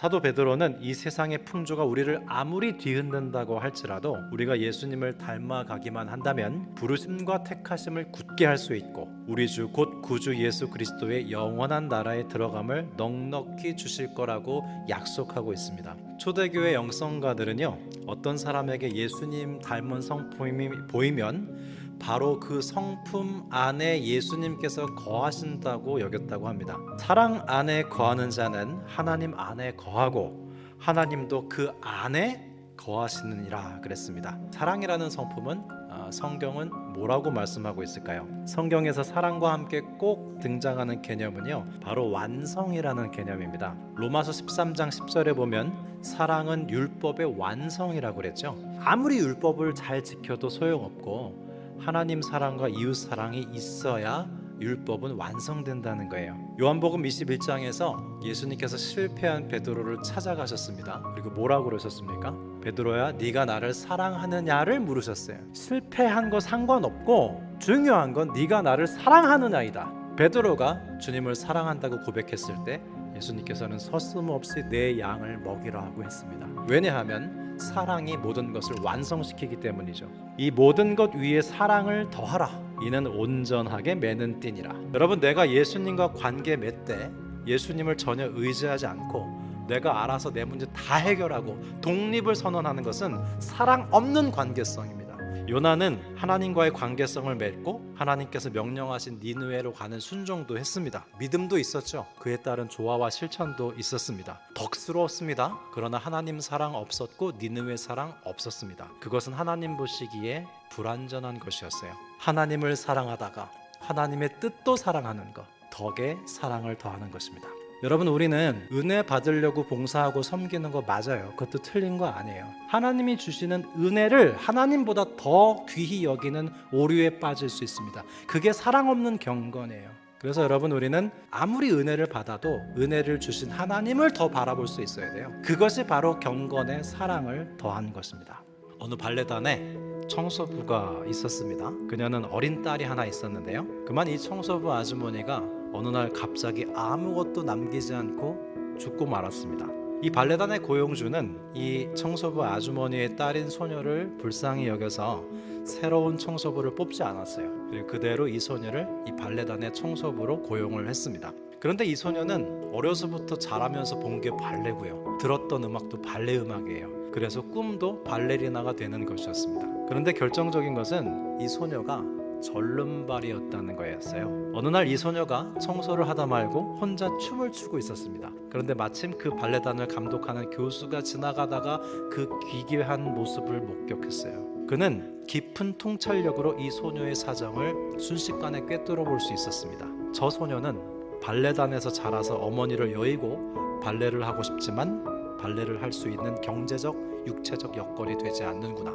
사도 베드로는 이 세상의 풍조가 우리를 아무리 뒤흔든다고 할지라도 우리가 예수님을 닮아가기만 한다면 부르심과 택하심을 굳게 할 수 있고 우리 주 곧 구주 예수 그리스도의 영원한 나라에 들어감을 넉넉히 주실 거라고 약속하고 있습니다. 초대교회 영성가들은요 어떤 사람에게 예수님 닮은 성품이 보이면 바로 그 성품 안에 예수님께서 거하신다고 여겼다고 합니다. 사랑 안에 거하는 자는 하나님 안에 거하고 하나님도 그 안에 거하시느니라 그랬습니다. 사랑이라는 성품은 아, 성경은 뭐라고 말씀하고 있을까요? 성경에서 사랑과 함께 꼭 등장하는 개념은요. 바로 완성이라는 개념입니다. 로마서 13장 10절에 보면 사랑은 율법의 완성이라고 그랬죠. 아무리 율법을 잘 지켜도 소용없고 하나님 사랑과 이웃 사랑이 있어야 율법은 완성된다는 거예요. 요한복음 21장에서 예수님께서 실패한 베드로를 찾아가셨습니다. 그리고 뭐라고 그러셨습니까? 베드로야, 네가 나를 사랑하느냐를 물으셨어요. 실패한 거 상관없고 중요한 건 네가 나를 사랑하느냐이다. 베드로가 주님을 사랑한다고 고백했을 때 예수님께서는 서슴없이 내 양을 먹이라 하고 했습니다. 왜냐하면 사랑이 모든 것을 완성시키기 때문이죠. 이 모든 것 위에 사랑을 더하라. 이는 온전하게 매는 띠니라. 여러분 내가 예수님과 관계 맺때 예수님을 전혀 의지하지 않고 내가 알아서 내 문제 다 해결하고 독립을 선언하는 것은 사랑 없는 관계성입니다. 요나는 하나님과의 관계성을 맺고 하나님께서 명령하신 니느웨로 가는 순종도 했습니다. 믿음도 있었죠. 그에 따른 조화와 실천도 있었습니다. 덕스러웠습니다. 그러나 하나님 사랑 없었고 니느웨 사랑 없었습니다. 그것은 하나님 보시기에 불완전한 것이었어요. 하나님을 사랑하다가 하나님의 뜻도 사랑하는 것, 덕에 사랑을 더하는 것입니다. 여러분 우리는 은혜 받으려고 봉사하고 섬기는 거 맞아요. 그것도 틀린 거 아니에요. 하나님이 주시는 은혜를 하나님보다 더 귀히 여기는 오류에 빠질 수 있습니다. 그게 사랑 없는 경건이에요. 그래서 여러분 우리는 아무리 은혜를 받아도 은혜를 주신 하나님을 더 바라볼 수 있어야 돼요. 그것이 바로 경건의 사랑을 더한 것입니다. 어느 발레단에 청소부가 있었습니다. 그녀는 어린 딸이 하나 있었는데요. 그만 이 청소부 아주머니가 어느 날 갑자기 아무것도 남기지 않고 죽고 말았습니다. 이 발레단의 고용주는 이 청소부 아주머니의 딸인 소녀를 불쌍히 여겨서 새로운 청소부를 뽑지 않았어요. 그리고 그대로 이 소녀를 이 발레단의 청소부로 고용을 했습니다. 그런데 이 소녀는 어려서부터 자라면서 본 게 발레고요. 들었던 음악도 발레 음악이에요. 그래서 꿈도 발레리나가 되는 것이었습니다. 그런데 결정적인 것은 이 소녀가 절름발이었다는 거였어요. 어느 날 이 소녀가 청소를 하다 말고 혼자 춤을 추고 있었습니다. 그런데 마침 그 발레단을 감독하는 교수가 지나가다가 그 기괴한 모습을 목격했어요. 그는 깊은 통찰력으로 이 소녀의 사정을 순식간에 꿰뚫어 볼 수 있었습니다. 저 소녀는 발레단에서 자라서 어머니를 여의고 발레를 하고 싶지만 발레를 할 수 있는 경제적, 육체적 여건이 되지 않는구나.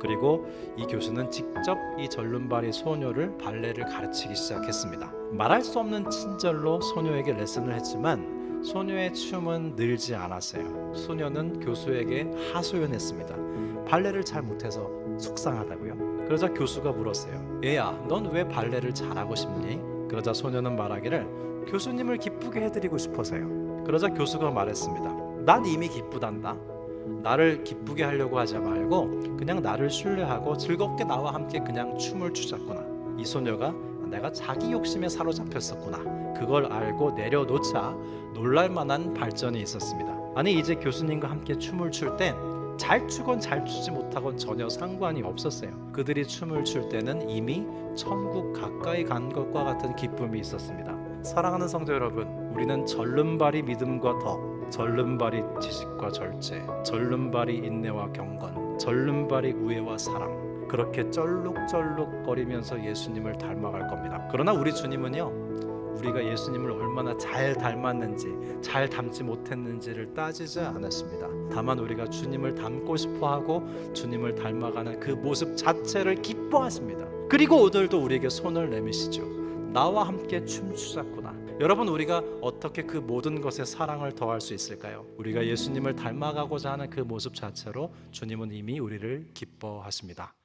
그리고 이 교수는 직접 이 절름발이 소녀를 발레를 가르치기 시작했습니다. 말할 수 없는 친절로 소녀에게 레슨을 했지만 소녀의 춤은 늘지 않았어요. 소녀는 교수에게 하소연했습니다. 발레를 잘 못해서 속상하다고요. 그러자 교수가 물었어요. 얘야, 넌 왜 발레를 잘하고 싶니? 그러자 소녀는 말하기를 교수님을 기쁘게 해드리고 싶어서요. 그러자 교수가 말했습니다. 난 이미 기쁘단다. 나를 기쁘게 하려고 하지 말고 그냥 나를 신뢰하고 즐겁게 나와 함께 그냥 춤을 추자꾸나. 이 소녀가 내가 자기 욕심에 사로잡혔었구나. 그걸 알고 내려놓자 놀랄 만한 발전이 있었습니다. 아니 이제 교수님과 함께 춤을 출 땐 잘 추건 잘 추지 못하건 전혀 상관이 없었어요. 그들이 춤을 출 때는 이미 천국 가까이 간 것과 같은 기쁨이 있었습니다. 사랑하는 성도 여러분, 우리는 절름발이 믿음과 덕, 절름발이 지식과 절제, 절름발이 인내와 경건, 절름발이 우애와 사랑. 그렇게 쩔룩쩔룩 거리면서 예수님을 닮아갈 겁니다. 그러나 우리 주님은요. 우리가 예수님을 얼마나 잘 닮았는지, 잘 닮지 못했는지를 따지지 않았습니다. 다만 우리가 주님을 닮고 싶어 하고 주님을 닮아가는 그 모습 자체를 기뻐하십니다. 그리고 오늘도 우리에게 손을 내미시죠. 나와 함께 춤추자꾸나. 여러분 우리가 어떻게 그 모든 것에 사랑을 더할 수 있을까요? 우리가 예수님을 닮아가고자 하는 그 모습 자체로 주님은 이미 우리를 기뻐하십니다.